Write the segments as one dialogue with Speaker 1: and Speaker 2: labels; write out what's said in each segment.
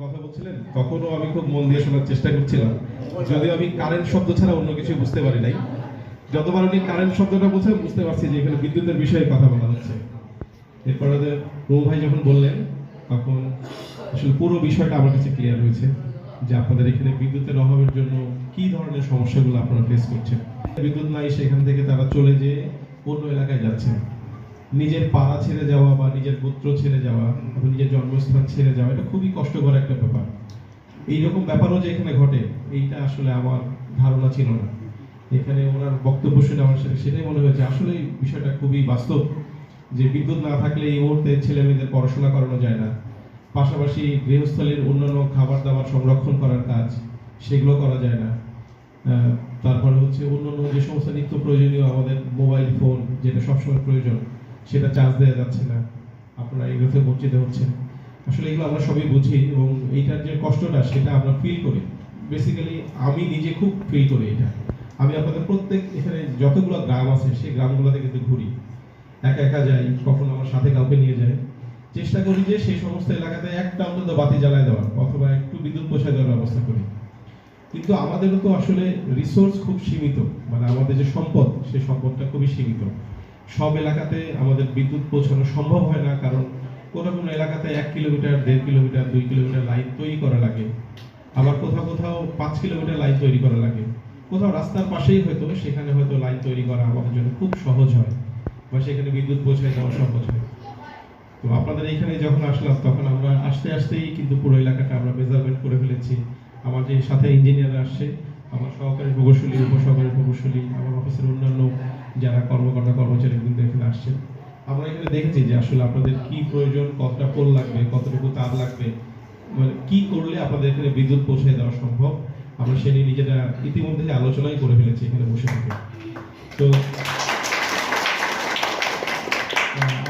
Speaker 1: কথা বলছিলেন, তখনও আমি খুব মন দিয়ে শোনার চেষ্টা করছিলাম। যদিও আমি কারেন্ট শব্দ ছাড়া অন্য কিছু বুঝতে পারি নাই যতবার উনি কারেন্ট শব্দটা বলছেন, বুঝতে পারছি যে এখানে বিদ্যুতের বিষয়ে কথা বলা হচ্ছে। এরপর ওদের প্রভু ভাই যখন বললেন, তখন আসলে পুরো বিষয়টা আমার কাছে ক্লিয়ার হয়েছে যে আপনাদের এখানে বিদ্যুতের অভাবের জন্য কি ধরনের সমস্যাগুলো আপনারা ফেস করছেন। বিদ্যুৎ নাই, সেখান থেকে তারা চলে যেয়ে অন্য এলাকায় যাচ্ছেন। নিজের পাড়া ছেড়ে যাওয়া বা নিজের গোত্র ছেড়ে যাওয়া অথবা নিজের জন্মস্থান ছেড়ে যাওয়া, এটা খুবই কষ্টকর একটা ব্যাপার। এইরকম ব্যাপারও যে এখানে ঘটে, এইটা আসলে আমার ধারণা ছিল না। এখানে ওনার বক্তব্য শুনে আমার সাথে সেটাই মনে হয়েছে। আসলে বিষয়টা খুবই বাস্তব যে বিদ্যুৎ না থাকলে এই মুহূর্তে ছেলে মেয়েদের পড়াশোনা করানো যায় না। পাশাপাশি গৃহস্থলীর অন্যান্য খাবার দাবার সংরক্ষণ করার কাজ, সেগুলো করা যায় না। তারপরে হচ্ছে অন্যান্য যে সমস্ত নিত্য প্রয়োজনীয় আমাদের মোবাইল ফোন, যেটা সবসময় প্রয়োজন, সেটা চার্জ দেওয়া যাচ্ছে না। আপনারা এগুলোতে বঞ্চিত হচ্ছেন। আসলে এগুলো আমরা সবই বুঝি এবং এইটার যে কষ্টটা, সেটা আমরা ফিল করি। বেসিক্যালি আমি নিজে খুব ফিল করি এটা। আমি আপনাদের প্রত্যেক এখানে যতগুলো গ্রাম আছে, সেই গ্রামগুলোতে কিন্তু ঘুরি। একা একা যাই, কখনো আমার সাথে কাউকে নিয়ে যাই চেষ্টা করি যে সেই সমস্ত এলাকাতে একটা অন্তত বাতি জ্বালায় দেওয়ার, অথবা একটু বিদ্যুৎ পৌঁছায় দেওয়ার ব্যবস্থা করি। কিন্তু আমাদেরও তো আসলে রিসোর্স খুব সীমিত মানে আমাদের যে সম্পদ, সেই সম্পদটা খুবই সীমিত। সব এলাকাতে আমাদের বিদ্যুৎ পৌঁছানো সম্ভব হয় না, কারণ কোনো কোনো এলাকাতে এক কিলোমিটার, দেড় কিলোমিটার, দুই কিলোমিটার লাইন তৈরি করা লাগে। আবার কোথাও কোথাও পাঁচ কিলোমিটার লাইন তৈরি করা লাগে। কোথাও রাস্তার পাশেই হয়তো, সেখানে হয়তো লাইন তৈরি করা আমাদের জন্য খুব সহজ হয়। বা সেখানে বিদ্যুৎ পৌঁছায় দেওয়া সহজ হয়। তো আপনাদের এখানে যখন আসলাম, তখন আমরা আসতে আসতেই কিন্তু পুরো এলাকাটা আমরা মেজারমেন্ট করে ফেলেছি। আমার যে সাথে ইঞ্জিনিয়ার আসছে, আমার সহকারী প্রকৌশলী, উপসহকারী প্রকৌশলী, আমার অফিসের অন্যান্য যারা কর্মকর্তা, কর্মচারী কিন্তু এখানে আসছে আমরা এখানে দেখেছি যে আসলে আপনাদের কি প্রয়োজন, কতটা পোল লাগবে, কতটুকু তার লাগবে মানে কি করলে আপনাদের এখানে বিদ্যুৎ পৌঁছে দেওয়া সম্ভব? আমরা সে নিয়ে নিজেরা ইতিমধ্যে আলোচনাই করে ফেলেছি এখানে বসে থেকে। তো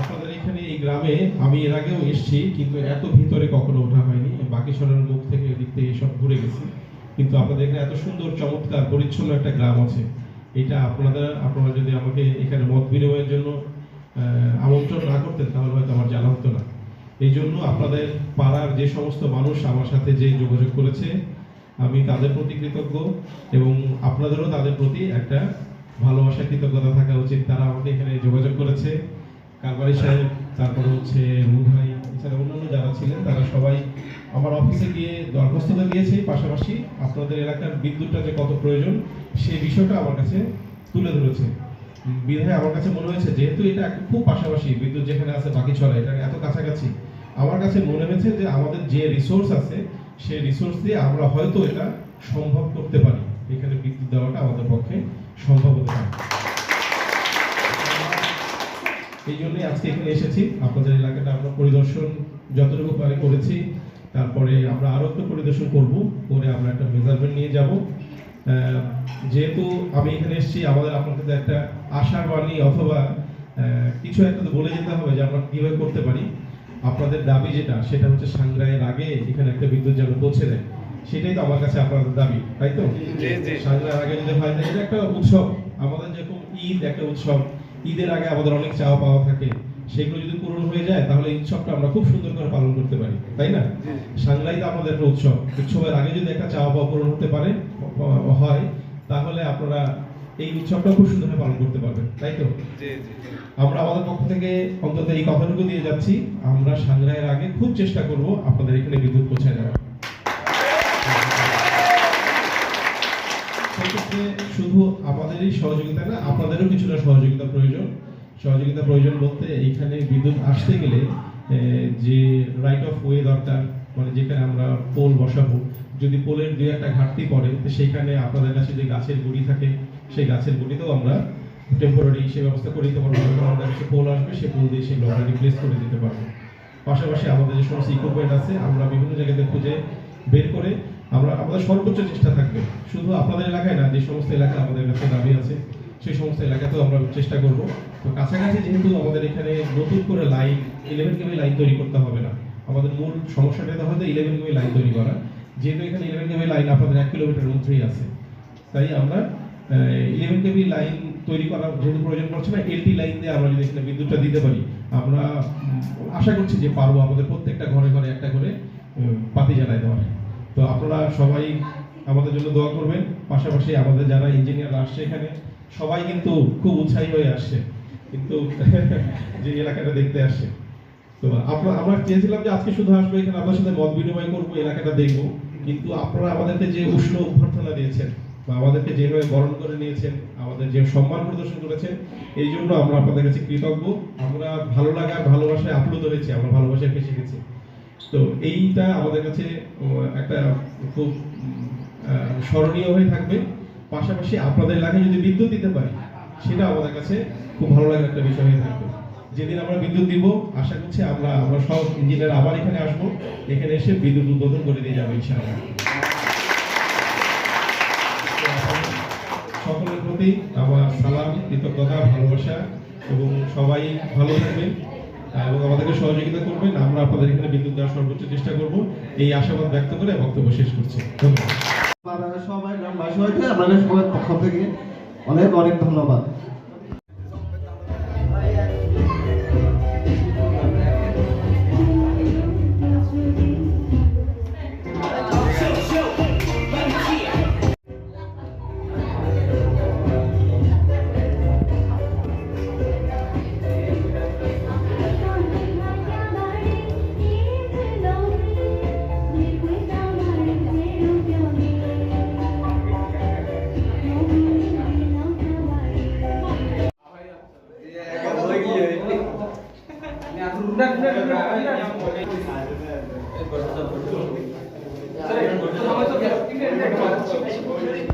Speaker 1: আপনাদের এখানে এই গ্রামে আমি এর আগেও এসেছি, কিন্তু এত ভিতরে কখনো ওঠা হয়নি। বাকি সরের মুখ থেকে এদিক থেকে সব ঘুরে গেছি। কিন্তু আপনাদের এখানে এত সুন্দর, চমৎকার, পরিচ্ছন্ন একটা গ্রাম আছে। এটা আপনাদের, আপনারা যদি আমাকে এখানে মত বিনিময়ের জন্য আমন্ত্রণ না করতেন, তাহলে হয়তো আমার জানা হতো না। এই জন্য আপনাদের পাড়ার যে সমস্ত মানুষ আমার সাথে যে যোগাযোগ করেছে আমি তাদের প্রতি কৃতজ্ঞ এবং আপনাদেরও তাদের প্রতি একটা ভালোবাসা, কৃতজ্ঞতা থাকা উচিত। তারা আমাকে এখানে যোগাযোগ করেছে। কারবারি সাহেব, তারপরে হচ্ছে মুভাই এছাড়া অন্যান্য যারা ছিলেন, তারা সবাই আমার অফিসে গিয়ে দরখাস্তটা দিয়েছে। পাশাপাশি আপনাদের এলাকার বিদ্যুৎটা যে কত প্রয়োজন, সেই বিষয়টা আমার কাছে তুলে ধরেছে। বিধায় আমার কাছে মনে হয়েছে, যেহেতু এটা খুব পাশাপাশি বিদ্যুৎ যেখানে আছে, বাকি চলে এটা এত কাছাকাছি। আমার কাছে মনে হয়েছে যে আমাদের যে রিসোর্স আছে সেই রিসোর্স দিয়ে আমরা হয়তো এটা সম্ভব করতে পারি। এখানে বিদ্যুৎ দেওয়াটা আমাদের পক্ষে সম্ভব হতে পারে। এই জন্যই আজকে এখানে এসেছি। আপনাদের এলাকাটা আমরা পরিদর্শন যতটুকু পারি করেছি। তারপরে আমরা আরও একটু পরিদর্শন করব। করে আমরা একটা মেজারমেন্ট নিয়ে যাব। যেহেতু আমি এখানে এসেছি, আমাদের আপনাদের একটা আশার বাণী অথবা কিছু একটা বলে যেতে হবে যে আমরা কীভাবে করতে পারি। আপনাদের দাবি যেটা সেটা হচ্ছে সাংগ্রায়ের আগে এখানে একটা বিদ্যুৎ যেন পৌঁছে দেয় সেটাই তো আমার কাছে আপনাদের দাবি তাই তো? সাংগ্রায়ের আগে যদি হয় এটা একটা উৎসব আমাদের যেরকম ঈদ একটা উৎসব ঈদের আগে আমাদের অনেক চাওয়া পাওয়া থাকে সেগুলো যদি পূরণ হয়ে যায় তাহলে এই উৎসবটা আমরা খুব সুন্দর করে পালন করতে পারি তাই না? সাংলাই তো আমাদের একটা উৎসব উৎসবের আগে যদি একটা চাওয়া পাওয়া পূরণ হতে পারে হয় তাহলে আপনারা এই উৎসবটা খুব সুন্দরভাবে পালন করতে পারবেন তাই তো? আমরা আমাদের পক্ষ থেকে অন্তত এই কথাটুকু দিয়ে যাচ্ছি। আমরা সাংগ্রায়ের আগে খুব চেষ্টা করব আপনাদের এখানে বিদ্যুৎ পৌঁছায় দেওয়ার। সেক্ষেত্রে শুধু আমাদেরই সহযোগিতা না আপনাদেরও কিছুটা সহযোগিতা প্রয়োজন। সহযোগিতা প্রয়োজন বলতে এইখানে বিদ্যুৎ আসতে গেলে যে রাইট অফ ওয়ে দরকার মানে যেখানে আমরা পোল বসাবো যদি পোলের দুই একটা ঘাটতি পড়ে তো সেইখানে আপনাদের কাছে যে গাছের গুড়ি থাকে সেই গাছের গুড়িতেও আমরা টেম্পোরারি সেই ব্যবস্থা করে দিতে পারব আমাদের কাছে পোল আসবে সেই পোল দিয়ে সেগুলো আমরা রিপ্লেস করে দিতে পারব। পাশাপাশি আমাদের যে সমস্ত ইকুইপমেন্ট আছে, আমরা বিভিন্ন জায়গাতে খুঁজে বের করে আমরা আমাদের সর্বোচ্চ চেষ্টা থাকবে। শুধু আপনাদের এলাকায় না, যে সমস্ত এলাকা আমাদের কাছে দাবি আছে, সেই সমস্ত এলাকাতেও আমরা চেষ্টা করব। তো কাছাকাছি যেহেতু আমাদের এখানে নতুন করে লাইন ইলেভেন কেবি লাইন তৈরি করতে হবে না। আমাদের মূল সমস্যাটা হয়তো ইলেভেন কেবি লাইন তৈরি করা। যেহেতু এখানে ইলেভেন কেবি লাইন আপনাদের এক কিলোমিটার ঊর্ধ্বেই আছে, তাই আমরা ইলেভেন লাইন তৈরি করা যেহেতু প্রয়োজন পড়ছে না এলটি লাইন দিয়ে আমরা যদি এখানে বিদ্যুৎটা দিতে পারি, আমরা আশা করছি যে পারব আমাদের প্রত্যেকটা ঘরে ঘরে একটা করে বাতি জ্বালায় দেওয়ার। তো আপনারা সবাই আমাদের জন্য দোয়া করবেন, পাশাপাশি আমাদের যারা ইঞ্জিনিয়ার আসছে এখানে, সবাই কিন্তু খুব উৎসাহী হয়ে আসছে, কিন্তু যে এলাকাটা দেখতে আসছে। তো আমরা আমরা চেয়েছিলাম যে আজকে শুধু আসব এখানে, আপনার সাথে মত বিনিময় করব, এলাকাটা দেখব, কিন্তু আপনারা আমাদেরকে যে উষ্ণ অভ্যর্থনা দিয়েছেন বা আমাদেরকে যেভাবে বরণ করে নিয়েছেন, আমাদের যে সম্মান প্রদর্শন করেছেন এই জন্য আমরা আপনাদের কাছে কৃতজ্ঞ। আমরা ভালো লাগা, ভালোবাসায় আপ্লুত হয়েছি, আমরা ভালোবাসায় ফেসে গেছি। তো এইটা আমাদের কাছে একটা খুব স্মরণীয় হয়ে থাকবে। পাশাপাশি আপনাদের এলাকায় যদি বিদ্যুৎ দিতে পারি, সেটা আমাদের কাছে খুব ভালো লাগার একটা বিষয় হয়ে থাকবে। যেদিন আমরা বিদ্যুৎ দিব, আশা করছি আমরা আমরা সব ইঞ্জিনিয়ার আবার এখানে আসব। এখানে এসে বিদ্যুৎ উদ্বোধন করে দিয়ে যাব, ইনশাআল্লাহ তো আপনাদের সকলের প্রতি আমার সালাম, কৃতজ্ঞতা, ভালোবাসা এবং সবাই ভালো থাকবেন। এবং আমাদেরকে সহযোগিতা করবেন। আমরা আপনাদের এখানে বিদ্যুৎ দেওয়ার সর্বোচ্চ চেষ্টা করব। এই আশাবাদ ব্যক্ত করে বক্তব্য শেষ করছি। ধন্যবাদ।
Speaker 2: সবাই গ্রামবাসী আপনাদের সবার পক্ষ থেকে অনেক অনেক ধন্যবাদ।
Speaker 3: Thank you.